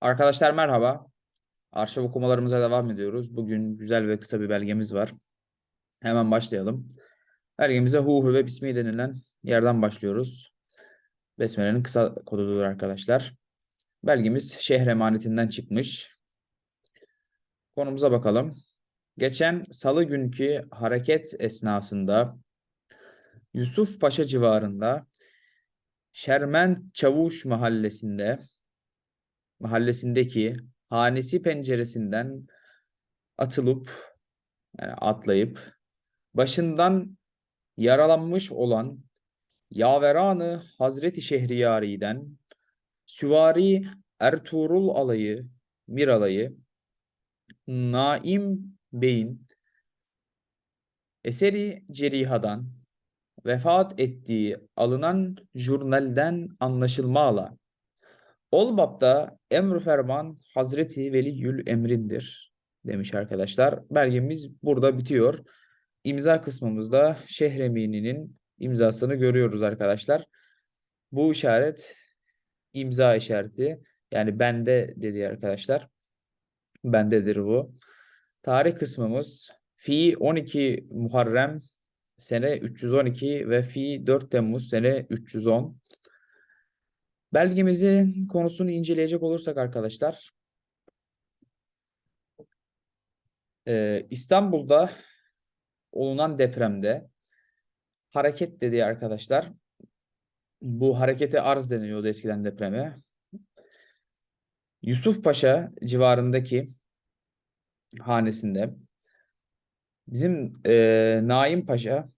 Arkadaşlar merhaba. Arşiv okumalarımıza devam ediyoruz. Bugün güzel ve kısa bir belgemiz var. Hemen başlayalım. Belgemize hu hu ve bismi denilen yerden başlıyoruz. Besmele'nin kısa kodudur arkadaşlar. Belgemiz şehir emanetinden çıkmış. Konumuza bakalım. Geçen salı günkü hareket esnasında Yusuf Paşa civarında Şermen Çavuş mahallesinde mahallesindeki hanesi penceresinden atılıp yani atlayıp başından yaralanmış olan Yaveranı Hazreti Şehriyari'den Süvari Ertuğrul alayı Mir alayı Naim Bey'in eseri Ceriha'dan vefat ettiği alınan jurnalden anlaşılmala Olbap'ta emr ferman Hazreti Veliyül Emrindir demiş arkadaşlar. Belgemiz burada bitiyor. İmza kısmımızda Şehremini'nin imzasını görüyoruz arkadaşlar. Bu işaret imza işareti. Yani bende dedi arkadaşlar. Bendedir bu. Tarih kısmımız fi 12 Muharrem sene 312 ve fi 4 Temmuz sene 310. Belgemizin konusunu inceleyecek olursak arkadaşlar, e, İstanbul'da olunan depremde hareket dediği arkadaşlar, bu harekete arz deniyordu eskiden depreme. Yusuf Paşa civarındaki hanesinde bizim e, Naim Paşa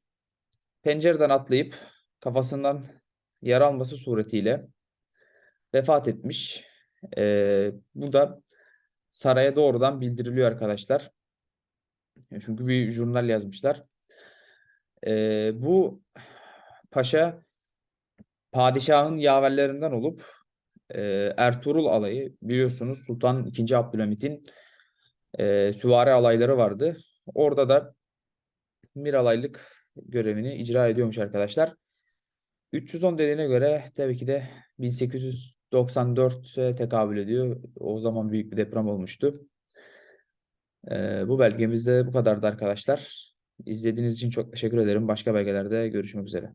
pencereden atlayıp kafasından yara alması suretiyle vefat etmiş. Ee, bu da saraya doğrudan bildiriliyor arkadaşlar. Çünkü bir jurnal yazmışlar. Ee, bu paşa padişahın yaverlerinden olup e, Ertuğrul alayı biliyorsunuz Sultan II. Abdülhamit'in e, süvari alayları vardı. Orada da bir alaylık görevini icra ediyormuş arkadaşlar. 310 dediğine göre tabii ki de 1894'e tekabül ediyor. O zaman büyük bir deprem olmuştu. Ee, bu belgemizde bu kadardı arkadaşlar. İzlediğiniz için çok teşekkür ederim. Başka belgelerde görüşmek üzere.